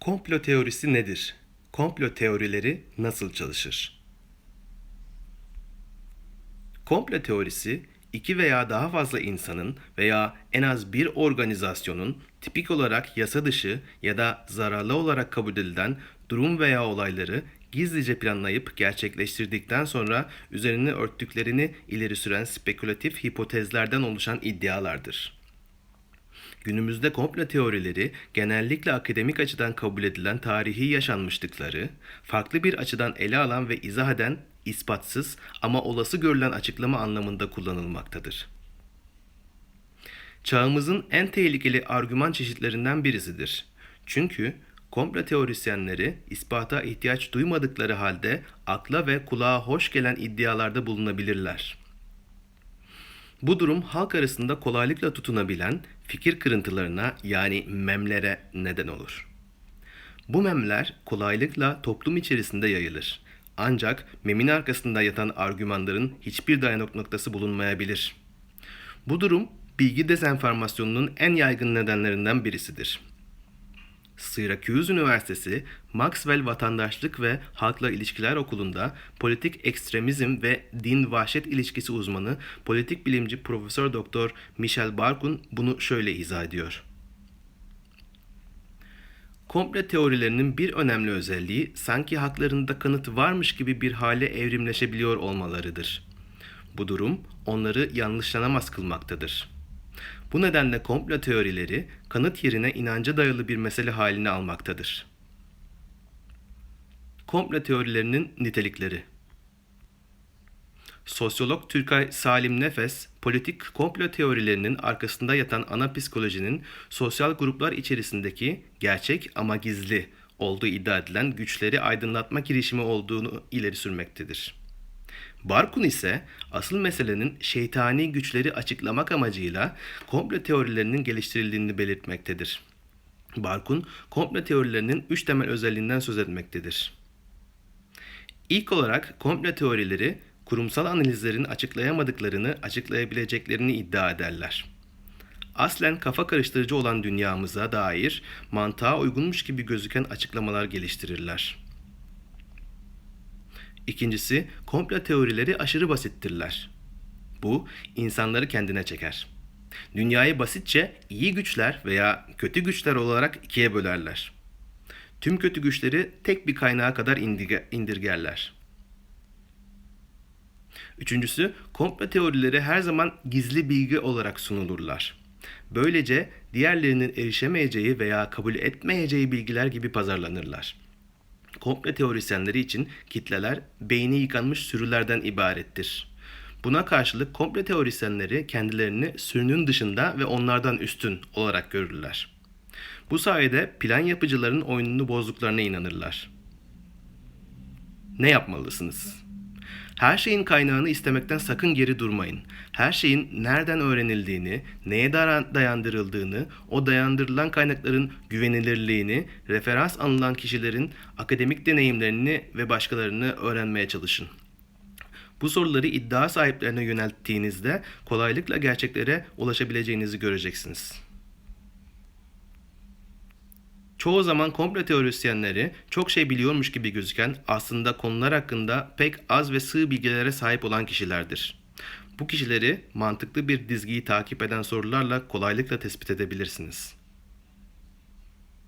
Komplo teorisi nedir? Komplo teorileri nasıl çalışır? Komplo teorisi iki veya daha fazla insanın veya en az bir organizasyonun tipik olarak yasa dışı ya da zararlı olarak kabul edilen durum veya olayları gizlice planlayıp gerçekleştirdikten sonra üzerine örttüklerini ileri süren spekülatif hipotezlerden oluşan iddialardır. Günümüzde komplo teorileri genellikle akademik açıdan kabul edilen tarihi yaşanmışlıkları farklı bir açıdan ele alan ve izah eden ispatsız ama olası görülen açıklama anlamında kullanılmaktadır. Çağımızın en tehlikeli argüman çeşitlerinden birisidir. Çünkü komplo teorisyenleri ispata ihtiyaç duymadıkları halde akla ve kulağa hoş gelen iddialarda bulunabilirler. Bu durum halk arasında kolaylıkla tutunabilen fikir kırıntılarına yani memlere neden olur. Bu memler kolaylıkla toplum içerisinde yayılır. Ancak memin arkasında yatan argümanların hiçbir dayanık noktası bulunmayabilir. Bu durum bilgi dezenformasyonunun en yaygın nedenlerinden birisidir. Syracuse Üniversitesi Maxwell Vatandaşlık ve Halkla İlişkiler Okulu'nda politik ekstremizm ve din vahşet ilişkisi uzmanı politik bilimci Profesör Doktor Michel Barkun bunu şöyle izah ediyor. Komple teorilerinin bir önemli özelliği sanki haklarında kanıt varmış gibi bir hale evrimleşebiliyor olmalarıdır. Bu durum onları yanlışlanamaz kılmaktadır. Bu nedenle komplo teorileri kanıt yerine inanca dayalı bir mesele haline almaktadır. Komplo teorilerinin nitelikleri Sosyolog Türkay Salim Nefes, politik komplo teorilerinin arkasında yatan ana psikolojinin sosyal gruplar içerisindeki gerçek ama gizli olduğu iddia edilen güçleri aydınlatma girişimi olduğunu ileri sürmektedir. Barkun ise asıl meselenin şeytani güçleri açıklamak amacıyla komplo teorilerinin geliştirildiğini belirtmektedir. Barkun, komplo teorilerinin üç temel özelliğinden söz etmektedir. İlk olarak komplo teorileri kurumsal analizlerin açıklayamadıklarını açıklayabileceklerini iddia ederler. Aslen kafa karıştırıcı olan dünyamıza dair mantığa uygunmuş gibi gözüken açıklamalar geliştirirler. İkincisi, komplo teorileri aşırı basittirler. Bu, insanları kendine çeker. Dünyayı basitçe iyi güçler veya kötü güçler olarak ikiye bölerler. Tüm kötü güçleri tek bir kaynağa kadar indirge- indirgerler. Üçüncüsü, komplo teorileri her zaman gizli bilgi olarak sunulurlar. Böylece diğerlerinin erişemeyeceği veya kabul etmeyeceği bilgiler gibi pazarlanırlar. Komplo teorisyenleri için kitleler beyni yıkanmış sürülerden ibarettir. Buna karşılık komplo teorisyenleri kendilerini sürünün dışında ve onlardan üstün olarak görürler. Bu sayede plan yapıcıların oyununu bozduklarına inanırlar. Ne yapmalısınız? Her şeyin kaynağını istemekten sakın geri durmayın. Her şeyin nereden öğrenildiğini, neye dayandırıldığını, o dayandırılan kaynakların güvenilirliğini, referans alınan kişilerin akademik deneyimlerini ve başkalarını öğrenmeye çalışın. Bu soruları iddia sahiplerine yönelttiğinizde kolaylıkla gerçeklere ulaşabileceğinizi göreceksiniz. Çoğu zaman komplo teorisyenleri çok şey biliyormuş gibi gözüken aslında konular hakkında pek az ve sığ bilgilere sahip olan kişilerdir. Bu kişileri mantıklı bir dizgiyi takip eden sorularla kolaylıkla tespit edebilirsiniz.